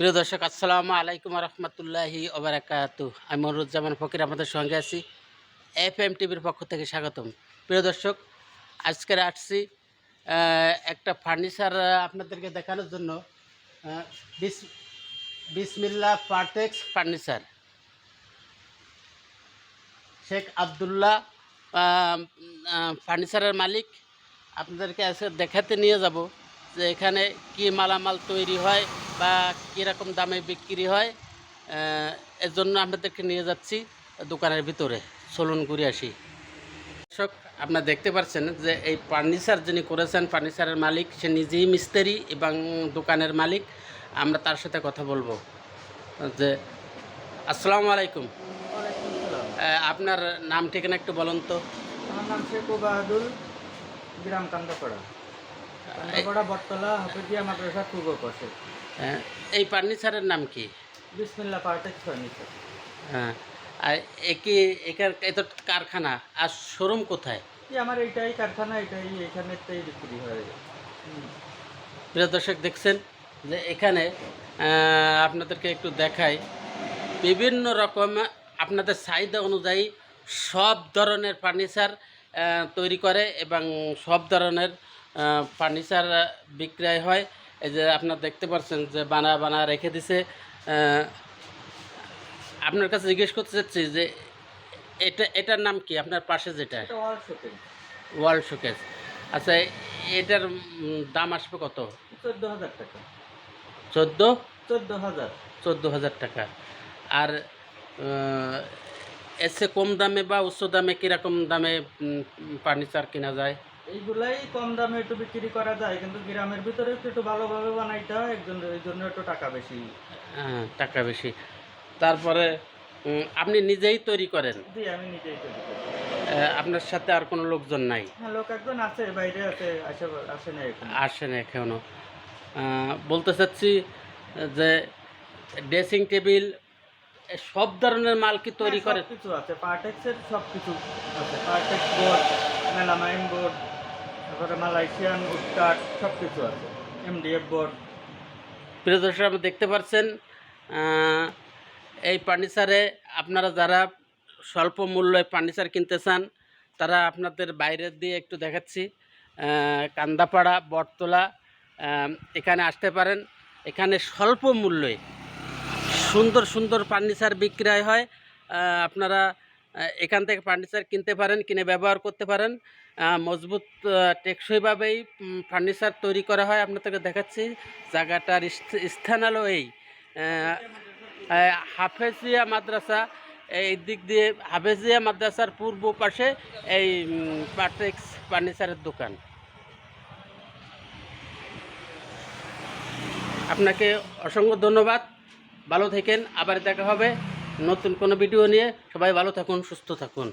প্রিয় দর্শক, আসসালামু আলাইকুম রহমতুল্লাহি ওবরাকাতু। আমি মনুরুজ্জামান ফকির আমাদের সঙ্গে আছি এফ এম টিভির পক্ষ থেকে স্বাগতম। প্রিয় দর্শক আজকের আসছি একটা ফার্নিচার আপনাদেরকে দেখানোর জন্য বিসমিল্লা পার্টেক্স ফার্নিচার। শেখ আবদুল্লাহ ফার্নিচারের মালিক। আপনাদেরকে আজকে দেখাতে নিয়ে যাব যে এখানে কি মালামাল তৈরি হয় বা কীরকম দামে বিক্রি হয় এর জন্য আপনাদেরকে নিয়ে যাচ্ছি দোকানের ভিতরে চলুন ঘুরে আসি। দর্শক আপনারা দেখতে পাচ্ছেন যে এই ফার্নিচার যিনি করেছেন ফার্নিচারের মালিক সে নিজেই মিস্ত্রি এবং দোকানের মালিক। আমরা তার সাথে কথা বলব। যে আসসালামু আলাইকুম। আপনার নাম ঠিকানা একটু বলুন তো। আমার নাম শেখ বাহাদুর গ্রাম কান্দাপাড়া। কান্দাপাড়া বটতলা হাফিজিয়া মাদ্রাসা পূর্ব পাশে। এই ফার্নিচারের নাম কি? বিসমিল্লা ফার্নিচার হ্যাঁ আর একে এখার এ তো কারখানা আর শোরুম কোথায়? আমার এইটাই কারখানা এটাই এখানেতেই বিক্রি হয়। প্রিয় দর্শক দেখছেন যে এখানে আপনাদেরকে একটু দেখাই বিভিন্ন রকম আপনাদের চাহিদা অনুযায়ী সব ধরনের ফার্নিচার তৈরি করে এবং সব ধরনের ফার্নিচার বিক্রয় হয়। এই যে আপনার দেখতে পাচ্ছেন যে বানা বানা রেখে দিছে আপনার কাছে জিজ্ঞেস করতে চাচ্ছি যে এটা এটার নাম কি? আপনার পাশে যেটা। ওয়াল ওয়ার্ল্ড শোকেস আচ্ছা এটার দাম আসবে কত? চোদ্দ হাজার টাকা। চোদ্দ? চোদ্দ হাজার। চোদ্দ হাজার টাকা। আর এসে কম দামে বা উচ্চ দামে কীরকম দামে ফার্নিচার কেনা যায়? এইগুলাই কম দামে একটু বিক্রি করা যায় কিন্তু গ্রামের ভিতরে একটু ভালোভাবে বানাইতে হয় একজন এই জন্য একটু টাকা বেশি। হ্যাঁ, টাকা বেশি। তারপরে আপনি নিজেই তৈরি করেন? জি আমি নিজেই তৈরি করি। আপনার সাথে আর কোনো লোকজন নাই? হ্যাঁ লোক একজন আছে বাইরে আছে আসে আসে না এখন। বলতে চাচ্ছি যে ড্রেসিং টেবিল সব ধরনের মাল কি তৈরি করে? কিছু আছে। পার্টেক্সের সব কিছু আছে। পার্টেক্স বোর্ড মেলামাইন বোর্ড তারপরে মালয়েশিয়ান উডকাট সব কিছু আছে এমডিএফ বোর্ড প্রিয় দর্শক আপনি দেখতে পাচ্ছেন এই ফার্নিচারে আপনারা যারা স্বল্প মূল্যে ফার্নিচার কিনতে চান তারা আপনাদের বাইরের দিয়ে একটু দেখাচ্ছি। কান্দাপাড়া বটতলা এখানে আসতে পারেন। এখানে স্বল্প মূল্যে সুন্দর সুন্দর ফার্নিচার বিক্রয় হয়। আপনারা এখান থেকে ফার্নিচার কিনতে পারেন, কিনে ব্যবহার করতে পারেন। মজবুত টেকসইভাবেই ফার্নিচার তৈরি করা হয়। আপনাদেরকে দেখাচ্ছি জায়গাটার স্থ- স্থান হলো এই হাফেজিয়া মাদ্রাসা, এই দিক দিয়ে হাফেজিয়া মাদ্রাসার পূর্ব পাশে এই পার্টেক্স ফার্নিচারের দোকান। আপনাকে অসংখ্য ধন্যবাদ। ভালো থেকেন আবার দেখা হবে নতুন কোনো ভিডিও নিয়ে। সবাই ভালো থাকুন সুস্থ থাকুন।